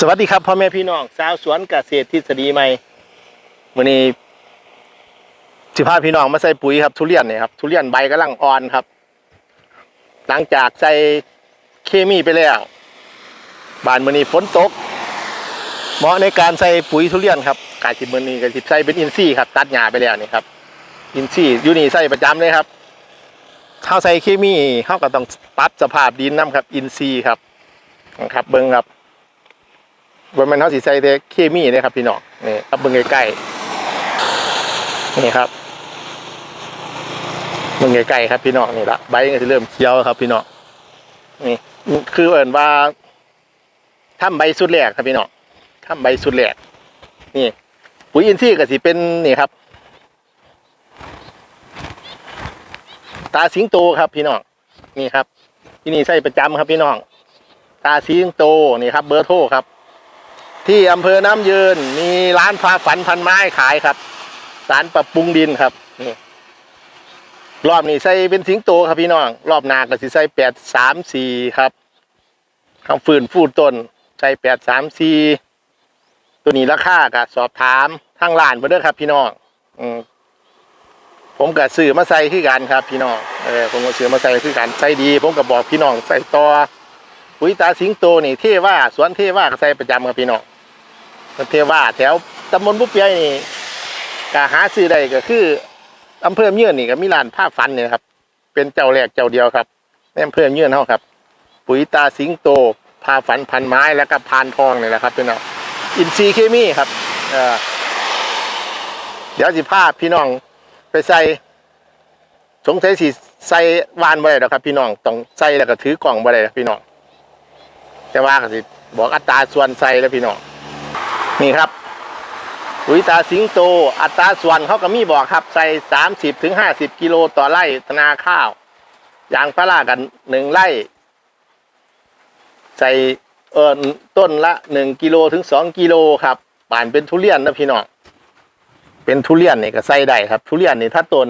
สวัสดีครับพ่อแม่พี่น้องชาวสวนเกษตรทฤษฎีใหม่วันนี้สิพาพี่น้องมาใส่ปุ๋ยครับ ทุเรียนเนี่ยครับทุเรียนใบกำลังอ่อนครับ หลังจากใส่เคมีไปแล้วบานมือนี้ฝนตก เหมาะในการใส่ปุ๋ยทุเรียนครับกาสิมือนี้ก็สิใส่เป็นอินทรีย์ครับตัดหญ้าไปแล้วนี่ครับ อินทรีย์อยู่นี่ใส่ประจำเลยครับเข้าใส่เคมีเข้าก็ต้องปรับสภาพดินน้ำครับ อินทรีย์ครับนะครับเบิ้งครับ บนมันเขาสีใส่แต่เคมีเลยครับพี่น้องนี่ครับเบิ่งใกล้ๆนี่ครับเบิ่งใกล้ๆครับพี่น้องนี่ละใบก็จะเริ่มเขียวครับ พี่น้องนี่คือเอินว่าทำใบสุดแรกครับพี่น้องทำใบสุดแรกนี่ปุ๋ยอินทรีย์ก็สิเป็นนี่ครับ ตาสิงโตครับพี่น้องนี่ครับที่นี่ใส่ประจำครับพี่น้อง ตาสิงโตนี่ครับ เบอร์โทรครับ ที่อำเภอน้ำยืนมีร้านพาฝันพันไม้ขายครับ สารปรับปรุงดินครับนี่รอบนี้ใส่เป็นสิงโตครับพี่น้อง รอบนาก็สิใส่แปดสามสี่ครับคำฝืนฟูดต้นใส่แปดสามสี่ตัวนี้ราคาก็สอบถามทางร้านมาเด้อครับ พี่น้องอืมผมก็ซื้อมาใส่คือกันครับ พี่น้องเออผมก็ซื้อมาใส่คือกันใส่ดี ผมก็บอกพี่น้องใส่ต่อปุ๋ยตาสิงโตนี่เทว่าสวนเทว่าก็ใส่ประจำครับพี่น้อง เทว่าแถวตำบลบุเปียนี่ก็หาซื้อได้ก็คืออำเภอเมืองนี่ก็มีร้านผ้าฟันเนี่ยครับ เป็นเจ้าแรกเจ้าเดียวครับในอำเภอเมืองเฮาครับ ปุ๋ยตาสิงโตผ้าฝันพันไม้แล้วก็พานทองเนี่แหละครับพี่น้องอินทรีย์เคมีครับเเดี๋ยวสิพาพี่น้องไปใส่สงสัยสิใส่วานบ่ได้หรอกครับ พี่น้องต้องใส่แล้วก็ถือกล่องบ่ได้หรอกพี่น้อง แต่ว่าก็สิบอกอัตราส่วนใส่แล้วพี่น้อง นี่ครับปุ๋ยตาสิงโต อัตราส่วนเขาก็มีบอกครับ ใส่สามสิบถึงห้าสิบกิโลต่อไร่ธนาข้าวยางพารากันหนึ่งไร่ ใส่เออต้นละหนึ่งกิโลถึงสองกิโลครับป่านเป็นทุเรียนนะพี่น้องเป็นทุเรียนนี่ก็ใส่ได้ครับ ทุเรียนนี่ถ้าต้น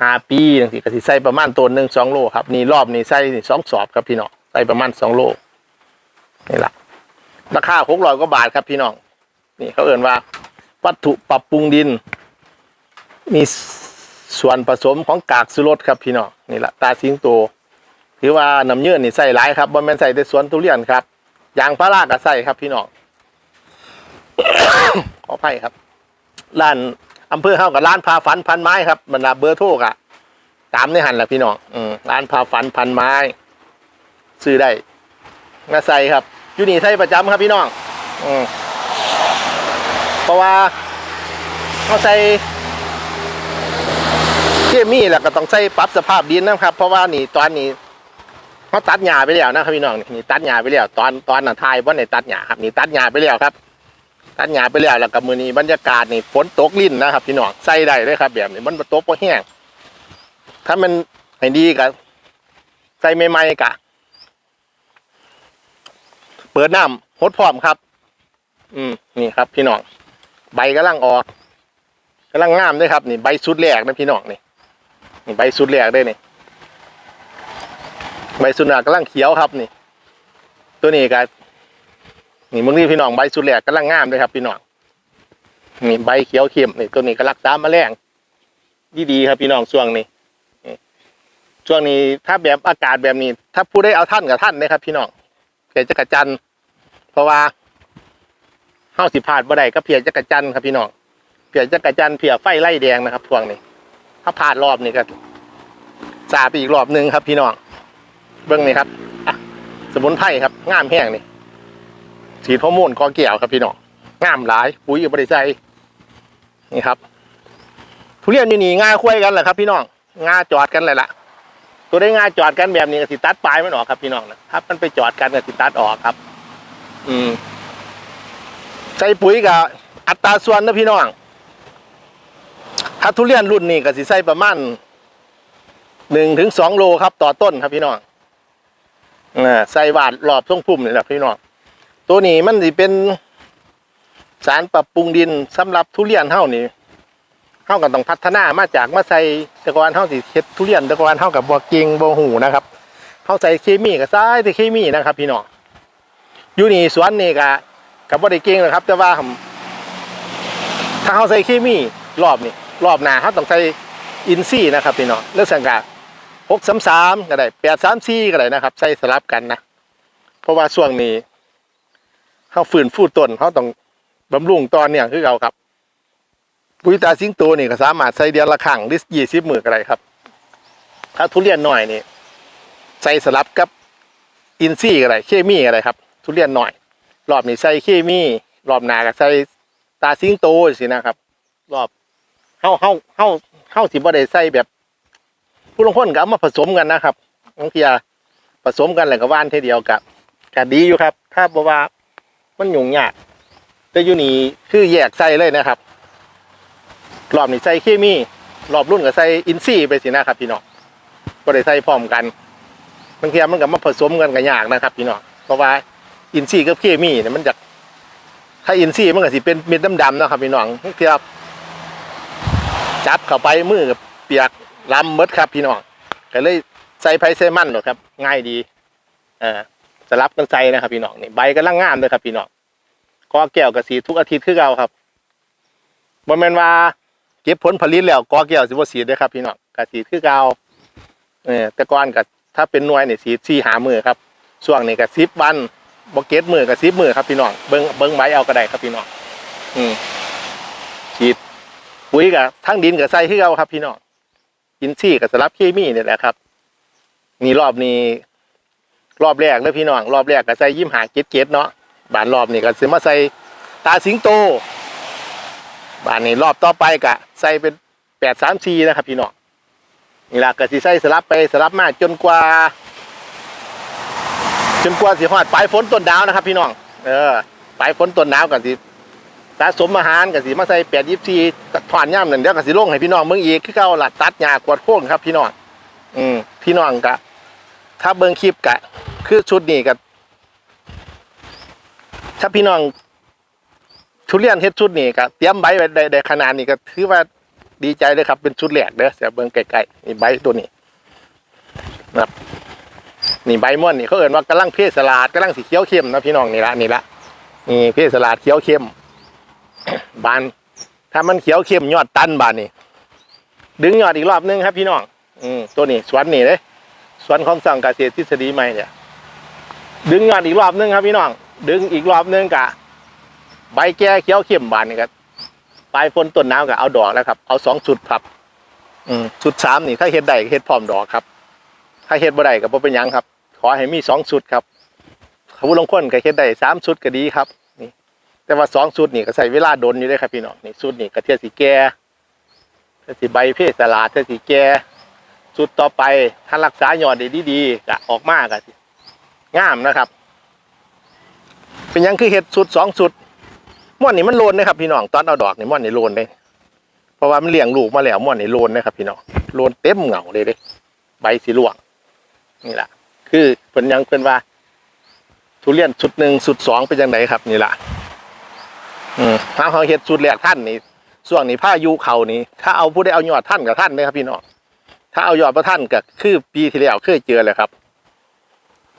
ห้าปีจังสิก็สิใส่ประมาณต้นหนึ่งสองโลครับนี่รอบนี้ใส่สองสอบครับพี่น้องใส่ประมาณสองโลนี่แหละ ราคาหกร้อยกว่าบาทครับพี่น้อง นี่เขาเอ่นว่า วัตถุปรับปรุงดิน มีส่วนผสมของกากสุรสครับพี่น้องนี่แหละตาสิงโตถือว่าน้ำเยื่อนี่ใส่หลายครับบนแมนใส่แต่สวนทุเรียนครับยางพาราก็ใส่ครับพี่น้องขออภัยครับร้านอำเภอเฮากับร้านพาฝันพันไม้ครับบรรดาเบอร์โทรกะตามในหันแหละพี่น้องอืมร้านพาฝันพันไม้ ซื้อได้มาใส่ครับ อยู่นี่ใส่ประจำครับพี่น้องอืมเพราะว่าเขาใส่เคมีแล้วก็ต้องใส่ปรับสภาพดินนะครับ เพราะว่านี่ตอนนี้เขาตัดหญ้าไปแล้วนะครับพี่น้องนี่ตัดหญ้าไปแล้วตอนตอนน่ะทายว่าในตัดหญ้าครับนี่ตัดหญ้าไปแล้วครับตัดหญ้าไปแล้วแล้วกับมือนี้บรรยากาศนี่ฝนตกลิ้นนะครับพี่น้องใส่ได้เลยครับ แบบนี้มันบ่ตกพอแห้งถ้ามันให้ดีกับใส่ใหม่ๆกะ เปิดน้ำหดพร้อมครับ อืมนี่ครับ พี่น้องใบกำลังออกกำลังงามด้วยครับนี่ใบสุดแรกนะพี่น้องนี่นี่ใบสุดแรกด้วยนี่ใบสุดแรกกำลังเขียวครับนี่ ตัวนี้ก็นี่มึงนี่พี่น้องใบสุดแรกกำลังงามด้วยครับ พี่น้องนี่ใบเขียวเข้มนี่ตัวนี้ก็รักษาแมลงดีๆครับ พี่น้องช่วงนี้ช่วงนี้ถ้าแบบอากาศแบบนี้ ถ้าผู้ได้เอาท่านกับท่านนะครับ พี่น้อง เพียจักรจันเพราะว่าเฮาสิพลาดบ่ได้ก็เพียจักรจันครับพี่น้องเพียจักรจันเพียไฟไล่แดงนะครับพวงนี้ถ้าพลาดรอบนี้ก็สาไปอีกรอบหนึ่งครับพี่น้องเบื้องนี้ครับสมุนไพรครับง่ามแห้งนี่สีทอร์โมนกอเกี่ยวครับพี่น้องง่ามหลาย ปุ๋ยอยู่บริใจนี่ครับทุเรียนอยู่นี่ง่ายคุยกันแหละครับ พี่น้องง่าจอดกันเลยล่ะ ตัวได้ง่ายจอดกันแบบนี้ก็สิตัดปลายมันออกครับพี่น้องนะถ้ามันไปจอดกันก็สิตัดออกครับ อืมใส่ปุ๋ยกับอัตราส่วนนะพี่น้อง ถ้าทุเรียนรุ่นนี้ก็สิใส่ประมาณหนึ่งถึงสองโลครับ ต่อต้นครับพี่น้องอใส่หวาดรอบช่งพุ่มนี่แหละพี่น้อง ตัวนี้มันสิเป็นสารปรับปรุงดินสำหรับทุเรียนเท่านี้ เฮาก็ต้องพัฒนามาจากมาใส่ตะกอนเฮาสิเฮ็ดทุเรียนตะกอนเฮากับบ่เก่งบ่หูนะครับเฮาใส่เคมีก็ใส่แต่เคมีนะครับพี่น้องอยู่นี่สวนนี่ก็กับบ่ได้เก่งหรอกครับ แต่ว่าถ้าเขาใส่เคมีรอบนี่รอบหน้าเขาต้องใส่อินซีย์นะครับพี่น้องเลือกสังกาหกสามสามก็ได้แปดสามสี่ก็ได้นะครับ ใส่สลับกันนะ เพราะว่าช่วงนี้เขาฝืนฟูต้นเขาต้องบำรุงตอนเนี่ยคือเราครับ ปุ๋ยตาสิงโตนี่ก็สามารถใส่เดือนละครั้งหรือยี่สิบมือก็ได้ครับ ถ้าทุเรียนหน่อยนี่ใส่สลับกับอินซีย์ก็ได้เคมีก็ได้ครับ ทุเรียนหน่อย รอบนี้ใส่เคมีรอบหน้าก็ใส่ตาสิงโตสินะครับ รอบเฮาเฮาเฮาเฮาสิบ่ได้ใส่แบบ ผู้ลงพ้นก็เอามาผสมกันนะครับบางทีอะผสมกันแล้วก็ว่านเทเดียวกับก็ดีอยู่ครับ ถ้าบ่ว่ามันยุ่งยากแต่อยู่นี่คือแยกใส่เลยนะครับ รอบนี้ใส่เคมีรอบรุ่นก็ใส่อินซีย์ไปสินะครับพี่น้องบ่ได้ใส่พร้อมกันบางทีมันก็มาผสมกันก็ยากนะครับพี่น้องเพราะว่าอินซีย์กับเคมีเนี่ยมันจะถ้าอินซีย์มันก็สิเป็นเม็ดดำๆนะครับพี่น้องเทียบจับเข้าไปมือกับเปียกลำเมดครับพี่น้องก็เลยใส่ไพเซมันหรอกครับ ง่ายดีเอ่าสลับกันใส่นะครับพี่น้องนี่ใบก็ล่างงามเลยครับพี่น้องกอแก้วกับสีทุกอาทิตย์คือเราครับบ่แมนว่า เก็บผลผลิตแล้วกอแก้วสิบ่สีด้ครับพี่น้องกับสีคือเราเออแต่ก่อนกับถ้าเป็นหน่วยเนี่สีสีหามือครับช่วงนี้ก็สิบวันบกเก็ตมือกับซิบมือครับพี่น้องเบิ้งเบิ้งใบเอาก็ได้ครับพี่น้องอืมฉีดปุ๋ยกับทั้งดินกับใส่ที่เอาครับ พี่น้องอินทรีย์กับสลับเคมีเนี่ยแหละครับนี่รอบนี้รอบแรกเลยพี่น้องรอบแรกก็ใส่ยิ้มหาเก็ตเก็ตเนาะบานรอบนี้ก็ซื้อมาใส่ตาสิงโต บานนี้รอบต่อไปก็ใส่เป็นแปดสามซีนะครับพี่น้องนี่ละก็สิใส่สลับไปสลับมาจนกว่า จนกว่าสิฮอดปลายฝนต้นดาวนะครับ พี่น้องเออปลายฝนต้นดาวกันสิสะสมอาหารกันสิมาใส่แปดยิบซีถอนย่ำนั่นเดี๋ยวกันสิลงให้พี่น้องเมืองอีกคือเก่าล่ะตัดหญ้ากวาดโค่นครับ พี่น้องอืมพี่น้องกะ ถ้าเบิ่งคลิปกะ คือชุดนี้กะถ้าพี่น้อง ชุดเรียนเฮ็ดชุดนี้กะเตรียมใบไว้ได้ขนาดนี้ก็ถือว่าดีใจเลยครับ เป็นชุดแรกเด้อเสียเบิ่งไกลๆนี่ใบตัวนี้นะครับนี่ใบม่อนนี่เขาเอ่นว่ากำลังเพศสลาดกำลังสีเขียวเข้มนะพี่น้องนี่ละนี่ละนี่เพศสลาดเขียวเข้มบาน ถ้ามันเขียวเข้มยอดตันบานนี่ดึงยอดอีกรอบนึงครับพี่น้อง อืมตัวนี้สวนนี่เลยสวนของสั่งเกษตรทฤษฎีใหม่เนี่ย ดึงยอดอีกรอบนึงครับพี่น้อง ดึงอีกรอบนึงกะ ใบแก่เขียวเข้มบานนี่ครับปลายฝนต้นน้ำก็เอาดอกแล้วครับ เอาสองชุดครับ อืมชุดสามนี่ถ้าเฮ็ดได้เฮ็ดพร้อมดอกครับ ถ้าเฮ็ดบ่ได้ก็บ่เป็นยังครับ ขอให้มีสองชุดครับผู้ลงคนก็เฮ็ดได้สามชุดก็ดีครับ นี่ แต่ว่าสองชุดนี่ก็ใส่เวลาดนอยู่เลยครับพี่น้องนี่ชุดนี่ก็เทียสิแก่เทียสิใบเพศสลาดเทียสิแก่ชุดต่อไปถ้ารักษายอดได้ดีๆก็ออกมาก็งามนะครับ เป็นยังคือเฮ็ดชุดสองชุด ม่วนนี่มันโลนนะครับพี่น้องตอนเอาดอกนี่ม่วนนี่โลนเลยเพราะว่ามันเลี้ยงลูกมาแล้วม่วนนี่โลนนะครับพี่น้องโลนเต็มเหงาเลยเด้ใบสีร่วง นี่แหละคือเพิ่นยังเพิ่นว่า ทุเรียนชุดหนึ่งชุดสองเป็นยังไงครับ นี่แหละอืมถ้าเขาเฮ็ดชุดแรกท่านนี่ช่วงนี้ผ้ายุเขานี่ถ้าเอาผู้ได้เอายอดท่านกับท่านเลยครับพี่น้องถ้าเอายอดประท่านก็คือปีที่แล้วเคยเจอเลยครับ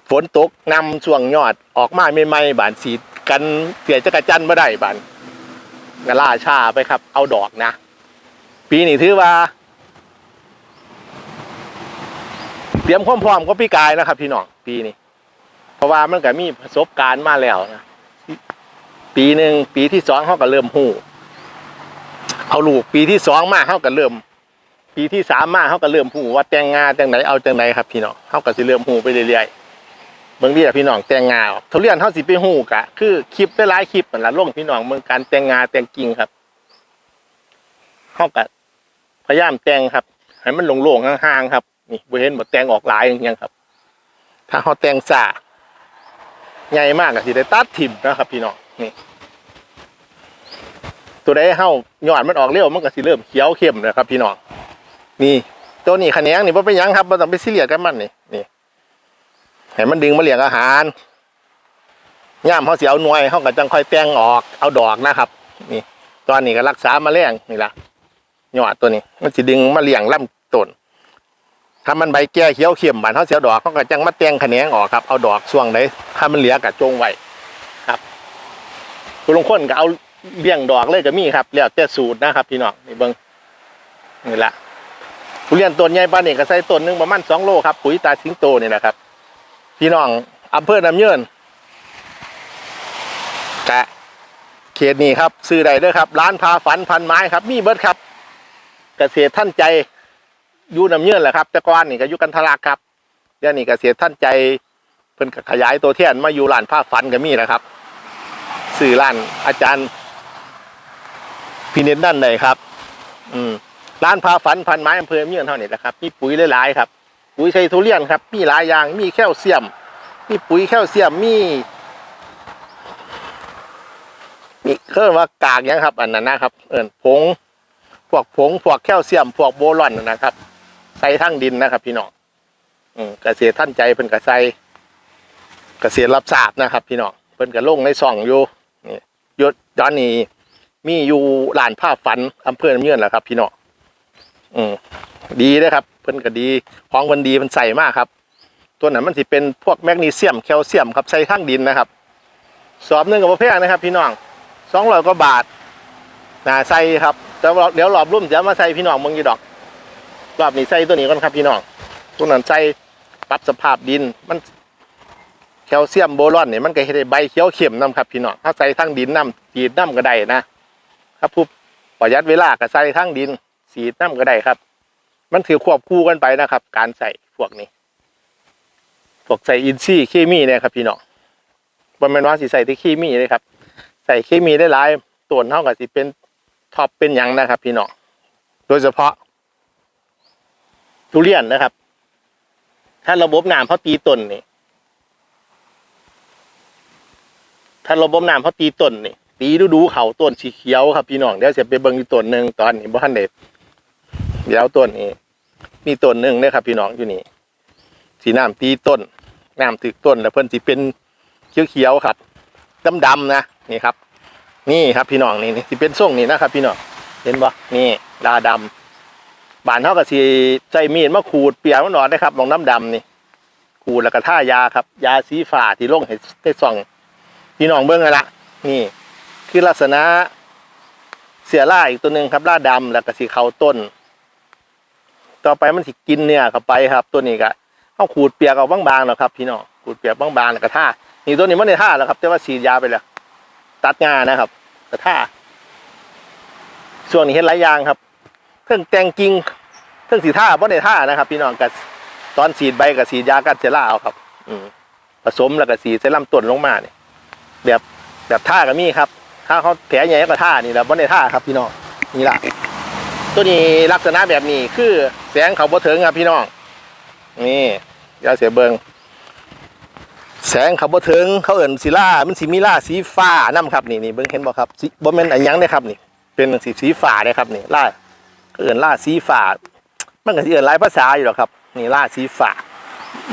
ฝนตกนำช่วงยอดออกมาใหม่ๆบานสี กันเสียจักรจันไม่ได้บานกล่าชาไปครับ เอาดอกนะ ปีนี้ถือว่า เตรียมความพร้อมก็พี่กายนะครับ พี่น้องปีนี้ เพราะว่ามันก็มีประสบการณ์มาแล้วนะปีหนึ่งปีที่สองเขาก็เริ่มหูเอาลูกปีที่สองมาเขาก็เริ่ม ปีที่สามมาเขาก็เริ่มหูว่าแต่งงานแต่งไหนเอาแต่งไหนครับ พี่น้องเขาก็สิเริ่มหูไปเรื่อยๆ เบิ่งดีอะพี่น้องแต่งงานทุเรียนเขาสิไปหูกะ คือคลิปได้หลายคลิปเหมือนละลงพี่น้องเมืองการแต่งงานแต่งกิ่งครับเขาก็พยายามแต่งครับให้มันโล่งๆห่างๆครับ นี่บ่เห็นบ่แต่งออกหลายอย่างเงี้ยครับ ถ้าเขาแต่งซาใหญ่มากก็สิได้ตัดถิ่มนะครับ พี่น้องนี่ ตัวใดเฮายอดมันออกเร็วมันก็สิเริ่มเขียวเข้มนะครับ พี่น้องนี่ตัวนี้ขะแขนงนี่บ่เป็นยังครับบ่ต้องไปซีเรียสกับมันนี่นี่ ให้มันดึงมาเลี้ยงอาหารย่ามเขาสิเอาหน่วยเขาก็จังค่อยแต่งออกเอาดอกนะครับ นี่ ตอนนี้ก็รักษามาแมลงนี่ล่ะยอดตัวนี้ มันสิดึงมาเลี้ยงลำต้นถ้ามันใบแก่เขียวเข้มบานเขาเสียดอกเขาก็จังมาแตงแขนงออกครับเอาดอกช่วงไหนถ้ามันเหลือกับจงไว้ผู้ลางคนก็เอาเลี้ยงดอกเลยก็มีครับแล้วแต่สูตรนะครับ พี่น้องนี่เบิ่งนี่ละทุเรียนต้นใหญ่ปานนี้ก็ใส่ต้นหนึงประมาณสองโลครับปุ๋ยตาสิงโตนี่นะครับ พี่น้องอำเภอน้ำเยินกะเขตนี้ครับ ซื้อได้เด้อครับ ร้านพาฝันพันไม้ครับ มีเบิดครับ เกษตรท่านใจอยู่น้ำเยื่นแหละครับ แต่ก่อนนี่ก็อยู่กันทะลักครับเดี๋ยวนี้เกษตรท่านใจเพิ่นขยายตัวเทียนมาอยู่ร้านผ้าฝันก็มีนะครับสื่อร้านอาจารย์พินิจนั่นเลยครับ อืมร้านพาฝันพันไม้อำเภอเมียนเท่านี้แหละครับมีปุ๋ยหลายๆครับ ปุ๋ยไททุเรียนครับ มีหลายอย่างมีแคลเซียม มีปุ๋ยแคลเซียมมีมีเครื่องว่ากากยังครับ อันนั้นนะครับ เอินผงพวกผงพวกแคลเซียมพวกโบรอนนะครับ ใส่ทั้งดินนะครับ พี่น้องอืมเกษตรท่านใจเพิ่นก็ใส่เกษตรรับทราบนะครับ พี่น้องเพิ่นก็ลงในซ่องอยู่นี่ยศตอนนี้มีอยู่ลานผ้าฝันอำเภอเยื่อนแหละครับ พี่น้องอืม ดีเลยครับ เพิ่นก็ดีของเพิ่นดีมันใส่มากครับ ตัวนั้นมันสิเป็นพวกแมกนีเซียมแคลเซียมครับใส่ทั้งดินนะครับสอบหนึ่งกับประเภทนะครับ พี่น้องสองร้อยกว่าบาทนะใส่ครับแต่เดี๋ยวรอบรุ่มจะมาใส่พี่น้องมึงอยู่ดอกรอบนี้ใส่ตัวนี้ก่อนครับพี่น้องตัวนั้นใส่ปรับสภาพดินมันแคลเซียมโบรอนเนี่ยมันก็เฮ็ดให้ใบเขียวเข้มนํครับพี่น้องถ้าใส่ทั้งดินน้ำสีดน้ำก็ได้นะครับผู้ประหยัดเวลาก็ใส่ทั้งดินสีดน้ำก็ได้ครับ มันถือควบคู่กันไปนะครับ การใส่พวกนี้ พวกใส่อินทรีย์เคมีเนี่ยครับ พี่น้องบ่แม่นว่าสิใส่ที่เคมีเลยครับ ใส่เคมีได้หลายตัวเท่ากับสิเป็นท็อปเป็นหยังนะครับ พี่น้องโดยเฉพาะทุเรียนนะครับ ถ้าระบบน้ำเขาตีต้นนี่ถ้าระบบน้ำเขาตีต้นนี่ตีดูดูเขาต้นสีเขียวครับพี่น้องเดี๋ยวจะไปเบิ่งอีกต้นหนึ่งตอนนี้บ่ทันเด็ด เดี๋ยวต้นนี้มีต้นหนึ่งนะครับ พี่น้องอยู่นี่สีน้ำตีต้นน้ำถึกต้นแล้วเพิ่นสิเป็นเขียวๆครับดำๆนะนี่ครับ นี่ครับพี่น้องนี่นี่สิเป็นส่งนี่นะครับ พี่น้องเห็นบ่นี่ลาดำบานเท่ากับสีใจมีดมาขูดเปียกมันหนอนได้ครับลองน้ำดำนี่ขูดแล้วก็ท่ายาครับ ยาสีฝาที่ลงให้ให้ส่องพี่น้องเบิ้งลยละนี่ คือลักษณะเสียล่าอีกตัวหนึ่งครับล่าดำแล้วก็สีเขาต้น ต่อไปมันสิกินเนี่ยเข้าไปครับ ตัวนี้ก็เอาขูดเปียกเอาบางๆแล้วครับ พี่น้องขูดเปียกบางๆแล้วก็ท่านี่ตัวนี้มันได้ท่าแล้วครับ แต่ว่าฉีดยาไปแล้วตัดงานนะครับแต่ท่าส่วนนี้เห็นหลายอย่างครับเครื่องแตงกิงเครื่องสีท่าบ่ได้ท่านะครับ พี่น้องกับตอนสีดใบกับสีดยากันเซล่าเอาครับ อืมผสมแล้วก็สีดใส่ลำต้นลงมาเนี่ยแบบแบบท่าก็มีครับ ถ้าเขาแผลใหญ่ก็ท่านี่แหละบ่ได้ท่าครับ พี่น้องนี่แหละ ตัวนี้ลักษณะแบบนี้คือแสงเขาบ่ถึงครับพี่น้อง นี่ยวเสียเบิงแสงเขาบ่ถึงเขาเอิ่นสีล่ามันสีมีล่าสีฟ้านํครับนี่นี่เบิ่งเห็นบ่ครับสีบ่แม่นอันยังเด้ครับนี่ เป็นสีสีฟ้าเด้ครับนี่ล่าเขาเอิ่นล่าสีฟ้ามันก็สิเอิ่นหลายภาษาอยู่หรอกครับ นี่ล่าสีฟ้า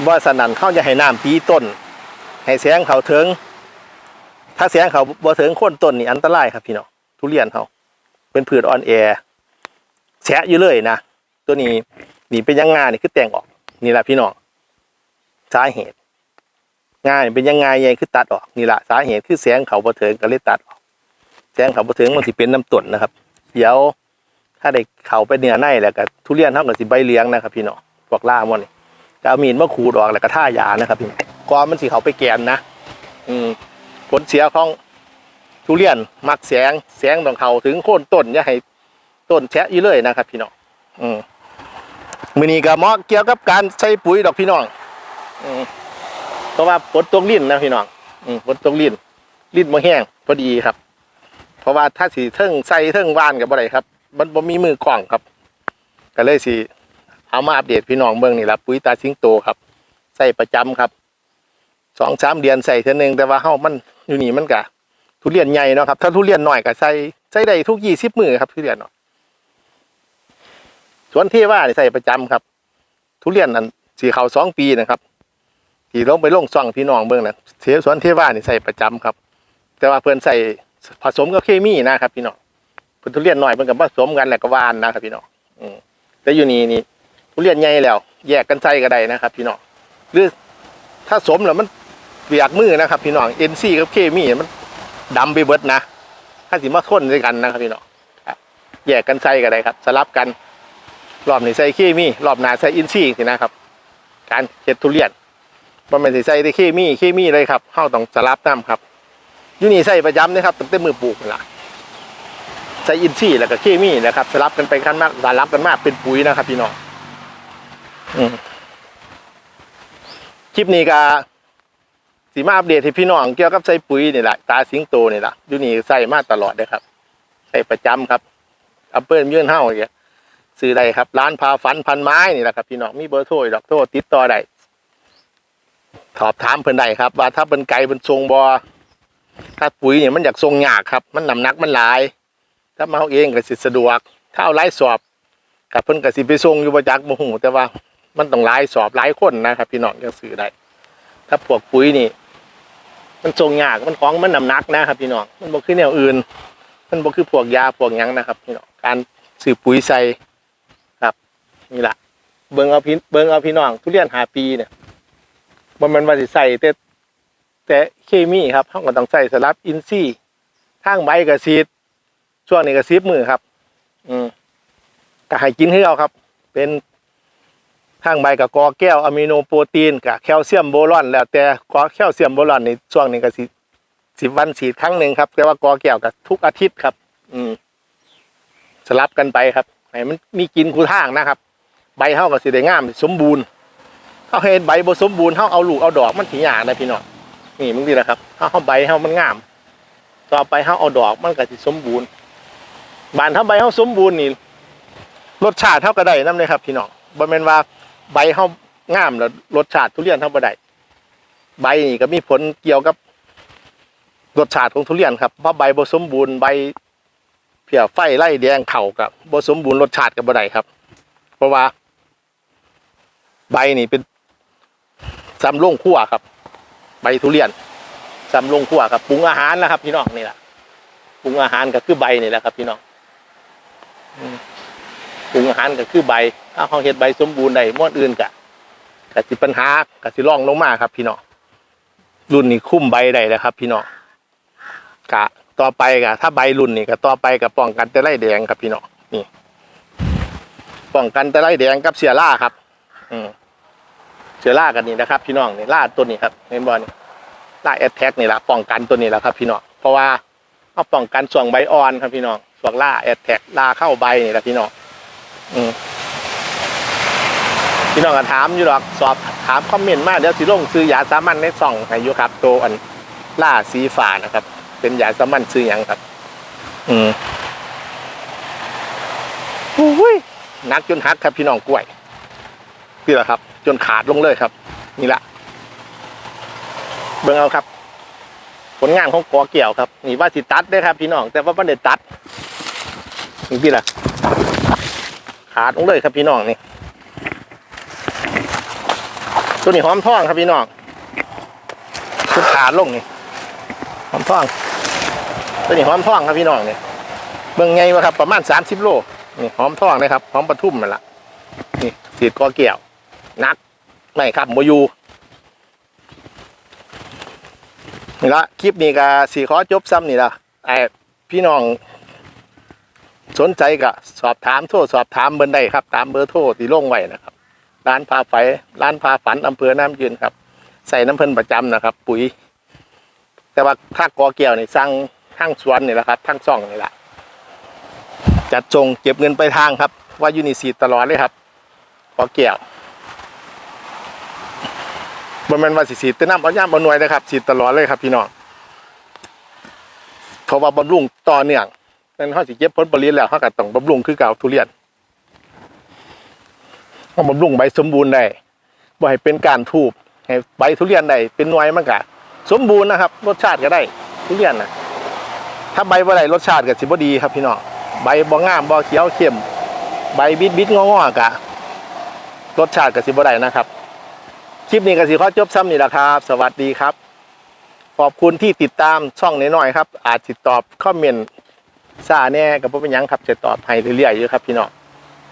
บ่สนั่นเขาจะให้น้ำตีต้น ให้แสงเขาถึง ถ้าแสงเขาบ่ถึงโคนต้นนี่อันตรายครับพี่น้องทุเรียนเขาเป็นพืชอ่อนแอ แฉะอยู่เลยนะตัวนี้นี่เป็นยังไงนี่คือแต่งออก นี่แหละพี่น้องสาเหตุงายเป็นยังไงยังคือตัดออกนี่แหละสาเหตุคือแสงเขาบ่ถึงก็เลยตัดออก แสงเขาบ่ถึงมันสิเป็นน้ำต้นนะครับ เดี๋ยวถ้าได้เขาไปเนื้อในแล้วก็ทุเรียนเท่ากับสิใบเลี้ยงนะครับ พี่น้องพวกล่ามันนี่ก็เอามีดมาขูดออกแล้วก็ท่ายานะครับพี่น้องก่อนมันสิเขาไปแกนนะ อืมผลเสียของทุเรียนมักแสงแสงต้องเขาถึงโค่นต้นอย่าให้ ต้นแฉะอยู่เลยนะครับ พี่น้องอืมมือนี้ก็เหมาะเกี่ยวกับการใช้ปุ๋ยดอกพี่น้องอืมเพราะว่าฝนตกลิ้นนะพี่น้องอืมฝนตกลิ้นลิ้นบ่แห้งพอดีครับ เพราะว่าถ้าสีเทิงใส่เทิงว่านกับบ่ได้ครับ มันบ่มีมือกล่องครับ ก็เลยสิเอามาอัปเดตพี่น้องเบิ่งนี่ละปุ๋ยตาสิงโตครับใส่ประจำครับสองสามเดือนใส่เท่านึงแต่ว่าเฮามันอยู่นี่มันกะทุเรียนใหญ่เนาะครับถ้าทุเรียนหน่อยก็ใส่ใส่ได้ทุกยี่สิบมือครับทุเรียนเนาะ สวนเทว่านี่ใส่ประจำครับ ทุเรียนนั้นสีขาวสองปีนะครับที่ลงไปลงซ่องพี่น้องเบิ่งนะเสียสวนเทว่านี่ใส่ประจำครับ แต่ว่าเพิ่นใส่ผสมกับเคมีนะครับ พี่น้องเพิ่นทุเรียนหน้อยเพิ่นก็ผสมกันแหล้วก็วานนะครับพี่น้องอืมแต่อยู่นี่นี่ทุเรียนใหญ่แล้ว แยกกันใส่ก็ได้นะครับ พี่น้องหรือถ้าสมแล้วมันเปียกมือนะครับ พี่น้อง NC กับเคมีมันดำไปเบิดนะถ้าสิมาทนด้วยกันนะครับพี่น้องแยกกันใส่ก็ได้ครับ สลับกัน รอบนี้ใส่เคมีรอบหน้าใส่อินทรีย์สินะครับ การเฮ็ดทุเรียนบ่แม่นสิใส่แต่เคมีเคมีเลยครับเฮาต้องสลับน้ำครับอยู่นี่ใส่ประจำนะครับตั้งแต่มือปลูกนั่นล่ะใส่อินทรีย์แล้วก็เคมีนะครับสลับกันไปกันมากสลับกันมากเป็นปุ๋ยนะครับ พี่น้องคลิปนี้ก็สีมาอัปเดตให้พี่น้องเกี่ยวกับใส่ปุ๋ยนี่แหละตาสิงโตนี่แหละอยู่นี่ใส่มาตลอดเลยครับใส่ประจำครับอัปเปิลยื่นเฮ้าอย่างเนี่ย ซื้อได้ครับ ร้านพาฝันพันไม้นี่แหละครับพี่น้องมีเบอร์โทรดอกโทรติดต่อได้สอบถามเพิ่นได้ครับ ว่าถ้าเป็นไก่เป็นทรงบอถ้าปุ๋ยเนี่ยมันอยากทรงยากครับ มันหนำหนักมันหลาย ถ้ามาเอาเองก็สิสะดวก ถ้าเอาไล่สอบกับเพิ่นก็สิไปทรงอยู่ประจักษ์บ่ฮู้แต่ว่ามันต้องหลายสอบหลายคนนะครับ พี่น้องจะซื้อได้ ถ้าพวกปุ๋ยนี่ มันทรงยากมันของมันหนำหนักนะครับ พี่น้องมันบ่คือแนวอื่น มันบ่คือพวกยาพวกยังนะครับ พี่น้องการซื้อปุ๋ยใส่ นี่ละเบิ่งเอาพี่เบิ่งเอาพี่น้องทุเรียนหาปีเนี่ยบ่แมันว่าสิใส่แต่แต่เคมีครับเฮาก็ต้องใส่สลับอินทรีย์ทางใบก็ซีดช่วงนี้ก็ซีบมือครับ อืมก็ให้กินให้เอาครับ เป็นทางใบกับกอแก้วอะมิโนโปรตีนกับแคลเซียมโบรอน แล้วแต่กอแคลเซียมโบรอนนี่ช่วงนี้ก็สิสิบวันสีครั้งหนึ่งครับ แต่ว่ากอแก้วกับทุกอาทิตย์ครับ อืม สลับกันไปครับให้มันมีกินคู่ทางนะครับ ใบเฮาก็สิได้งามสมบูรณ์เฮาเฮ็ดใบบ่สมบูรณ์เฮาเอาลูกเอาดอกมันสิยากนะพี่น้องนี่มึงดีแหละครับเฮาเฮาใบเฮามันงาม ต่อไปเฮาเอาดอกมันก็สิสมบูรณ์บานถ้าใบเฮาสมบูรณ์นี่รสชาติเท่าก็ได้นํเลยครับ พี่น้องบ่แม่นว่าใบเฮางามแล้วรสชาติทุเรียนเท่าบ่ได้ใบนี่ก็มีผลเกี่ยวกับรสชาติของทุเรียนครับเพราะใบบ่สมบูรณ์ใบเพียไฟไล่แดงเข่ากับบสมบูรณ์รสชาติก็บ่ได้ครับ เพราะว่า ใบนี่เป็นซ้ำลงคั่วครับ ใบทุเรียนซ้ำลงคั่วครับปรุงอาหารนะครับ พี่น้องนี่แหละปรุงอาหารก็คือใบนี่แหละครับ พี่น้องปรุงอาหารก็คือใบถ้าเขาเห็ดใบสมบูรณ์ได้ม้วนอื่นกะกะสิปัญหากะสิร่องลงมาครับ พี่น้องรุ่นนี้คุ้มใบได้แล้วครับ พี่น้องกะต่อไปกะถ้าใบรุ่นนี้ก็ต่อไปกับป้องกันแต่ไล่แดงครับ พี่น้องนี่ป้องกันแต่ไล่แดงกับเสียล่าครับ อืมเสียล่ากันนี่นะครับ พี่น้องนี่ล่าตัวนี้ครับเห็นบอลนี่ล่าแอดแท็กนี่ละป้องกันตัวนี้แหละครับ พี่น้องเพราะว่าเอาป้องกันส่วงใบอ่อนครับพี่น้องส่วงล่าแอดแท็กล่าเข้าใบนี่แหละพี่น้องอืมพี่น้องก็ถามอยู่หรอกสอบถามคอมเมนต์มาเดี๋ยวสิลงซื้อยาสามัญในส่องให้อยู่ครับตัวอันล่าสีฟ้านะครับ เป็นยาสามัญซื้อหยังครับ อืมโอ้ยนักจนหักครับพี่น้องกล้วย นี่แหละครับ จนขาดลงเลยครับ นี่ละเบิ่งเอาครับ ผลงานของกอเกี่ยวครับนี่ว่าสิตัดได้ครับ พี่น้องแต่ว่าไม่ได้ตัดนี่พี่ละขาดลงเลยครับพี่น้องนี่ตัวนี้หอมท่องครับพี่น้องชุดขาดลงนี่หอมท่องตัวนี้หอมท่องครับพี่น้องนี่เบิ่งไงวะครับ ประมาณสามสิบโลนี่หอมท่องนะครับหอมปทุมนั่นละนี่สีดกอเกี่ยว นักไม่ครับโมยูนี่ละคลิปนี้ก็สีขอจบซ้ำนี่ละไอพี่น้อง สนใจก็สอบถามโทรสอบถามเบอร์ใดครับ ตามเบอร์โทรที่ลงไว้นะครับร้านพาไฟร้านพาฝันอำเภอน้ำยืนครับ ใส่น้ำเพิ่นประจำนะครับ ปุ๋ย แต่ว่าถ้ากอเกี่ยวนี่สั่งทั้งสวนนี่แหละครับทั้งซ่องนี่แหละจัดจงเก็บเงินไปทางครับ ว่ายูนิซีตลอดเลยครับกอเกี่ยว บนมันว่าสิสีแต่น้ำเอาย่ามเอาหน่วยนะครับสีตลอดเลยครับ พี่น้องเพราะว่าบำรุงต่อเนื่องนั่นเขาสิเก็บผลผลิตแล้วเขาก็ต้องบำรุงคือเก่าทุเรียนเขาบำรุงใบสมบูรณ์ได้บ่ให้เป็นการทูบให้ใบทุเรียนได้เป็นหน่วยมันก็สมบูรณ์นะครับ รสชาติก็ได้ ทุเรียนนะถ้าใบบ่ได้รสชาติก็สิบ่ดีครับ พี่น้องใบบ่งามบ่เขียวเข้มใบบิดบิดงองๆกะรสชาติก็สิบ่ได้นะครับ คลิปนี้ก็สิขอจบซ้ำนี่แหละครับ สวัสดีครับ ขอบคุณที่ติดตามช่องน้อยๆครับ อาจติดตอบคอมเมนต์ซาแน่กับพ่เป็นยังครับจะตอบให้เรื่อยๆอยู่ครับพี่น้อง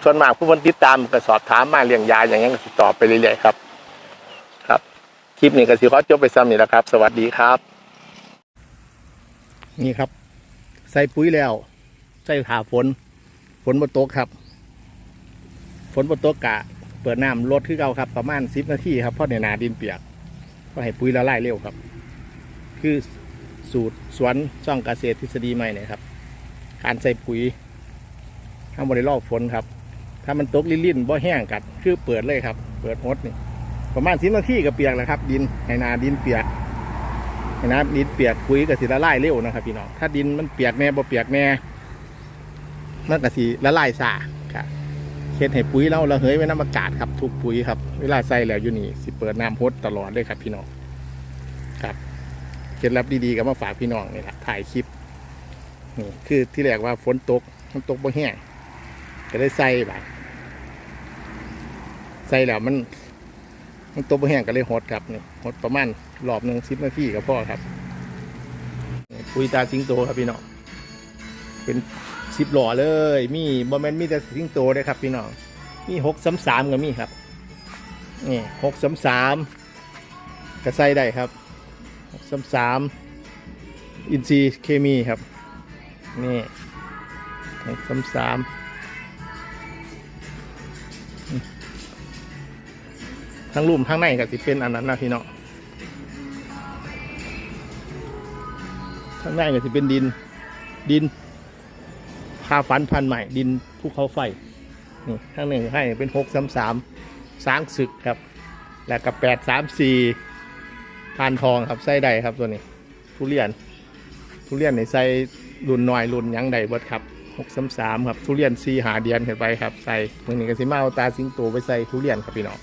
ส่วนมากผู้คนติดตามก็สอบถามมาเรื่องยาอย่างนี้ก็สิตอบไปเรื่อยๆครับ ครับ คลิปนี้ก็สิขอจบไปซ้ำนี่แหละครับ สวัสดีครับ นี่ครับ ใส่ปุ๋ยแล้ว ใส่ถาฝน ฝนบนโต๊ะครับ ฝนบนโต๊ะกะ เปิดน้ำลดขึ้นเก่าครับ ประมาณสิบนาทีครับเพราะในนาดินเปียก ก็ให้ปุ๋ยละลายเร็วครับ คือสูตรสวนช่องเกษตรทฤษฎีใหม่เนี่ยครับการใส่ปุ๋ยข้าบริรอบฝนครับ ถ้ามันตกลิ่นๆบ่แห้งกัด คือเปิดเลยครับ เปิดหดนี่ประมาณสิบนาทีก็เปียกแล้วครับ ดินให้นาดินเปียกให้นาดินเปียกปุ๋ยก็สิละลายเร็วนะครับพี่น้องถ้าดินมันเปียกแน่บ่เปียกแน่มันก็สิละลายซาครับ เฮ็ดให้ปุ๋ยเราระเหยไว้น้ำอากาศครับทุกปุ๋ยครับเวลาใส่แล้วอยู่นี่สิเปิดน้ำพดตลอดเลยครับพี่น้องครับเคล็ดลับดีๆก็มาฝากพี่น้องนี่แหละถ่ายคลิปนี่คือที่แรกว่าฝนตกมันตกบ่แห้งก็ได้ใส่ไปใส่แล้วมัน มันตกบ่แห้งก็เลยหดครับนี่หดประมาณรอบหนึ่งสิบนาทีก็พอครับปุ๋ยตาสิงโตครับพี่น้องเป็น สิบหล่อเลย มีบอมแมนมีแต่สิงโตเลยครับพี่น้องมีหกสามสามก็มีครับนี่หกสามสามก็ใส่ได้ครับหกสามสามอินทรีเคมีครับนี่หกสามสามทั้งลุ่มทั้งในก็สิเป็นอันนั้นนะพี่น้องทั้งในก็สิเป็นดินดิน พาฟันพันใหม่ดินภูเขาไฟข้างหนึ่งให้เป็นหกสามสามสร้างศึกครับ แล้วกับแปดสามสี่พานทองครับไส้ใดครับตัวนี้ทุเรียน ทุเรียนในไส้รุ่นน้อยรุ่นยังใดเบิดครับหกสามสามครับทุเรียนซีหาเดียนขึ้นไปครับใส่เมือนี้กสิมาเอาตาสิงโตไปใส่ทุเรียนครับพี่น้อง